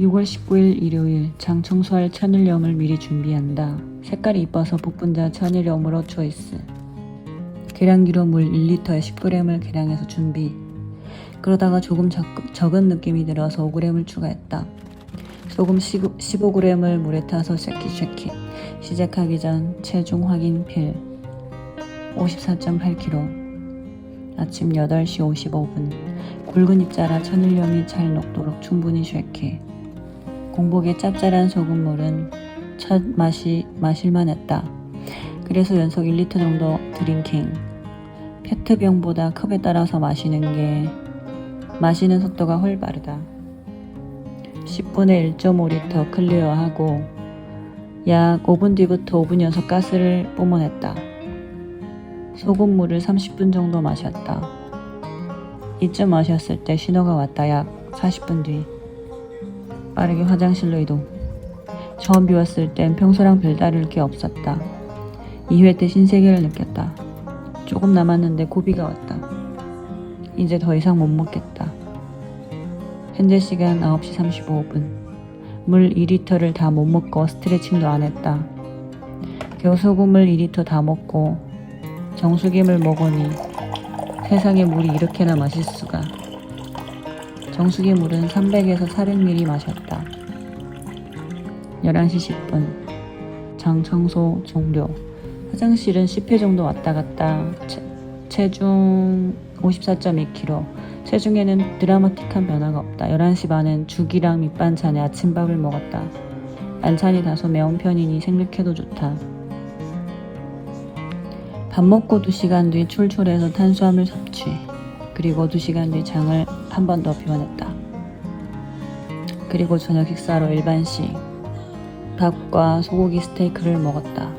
6월 19일 일요일 장 청소할 천일염을 미리 준비한다. 색깔이 이뻐서 복분자 천일염으로 초이스. 계량기로 물 1리터에 10g을 계량해서 준비. 그러다가 조금 적, 적은 느낌이 들어서 5g을 추가했다. 소금 15g을 물에 타서 쉐킷 쉐킷. 시작하기 전 체중 확인 필. 54.8kg. 아침 8시 55분. 굵은 입자라 천일염이 잘 녹도록 충분히 쉐킷. 공복에 짭짤한 소금물은 첫 맛이 마실만 했다. 그래서 연속 1리터 정도 드링킹. 페트병보다 컵에 따라서 마시는 게 마시는 속도가 훨 빠르다. 10분에 1.5리터 클리어하고 약 5분 뒤부터 5분 연속 가스를 뿜어냈다. 소금물을 30분 정도 마셨다. 이쯤 마셨을 때 신호가 왔다. 약 40분 뒤. 빠르게 화장실로 이동. 처음 비웠을 땐 평소랑 별다를 게 없었다. 2회 때 신세계를 느꼈다. 조금 남았는데 고비가 왔다. 이제 더 이상 못 먹겠다. 현재 시간 9시 35분. 물 2리터를 다 못 먹고 스트레칭도 안 했다. 겨우 소금을 2리터 다 먹고 정수기물 먹으니 세상에 물이 이렇게나 맛있을 수가. 정수기 물은 300에서 400ml 마셨다. 11시 10분. 장 청소 종료. 화장실은 10회 정도 왔다 갔다. 체, 체중 54.2kg. 체중에는 드라마틱한 변화가 없다. 11시 반엔 죽이랑 밑반찬에 아침밥을 먹었다. 반찬이 다소 매운 편이니 생각해도 좋다. 밥 먹고 2시간 뒤 출출해서 탄수화물 섭취. 그리고 2시간 뒤 장을 한 번 더 비워냈다. 그리고 저녁 식사로 일반식 밥과 소고기 스테이크를 먹었다.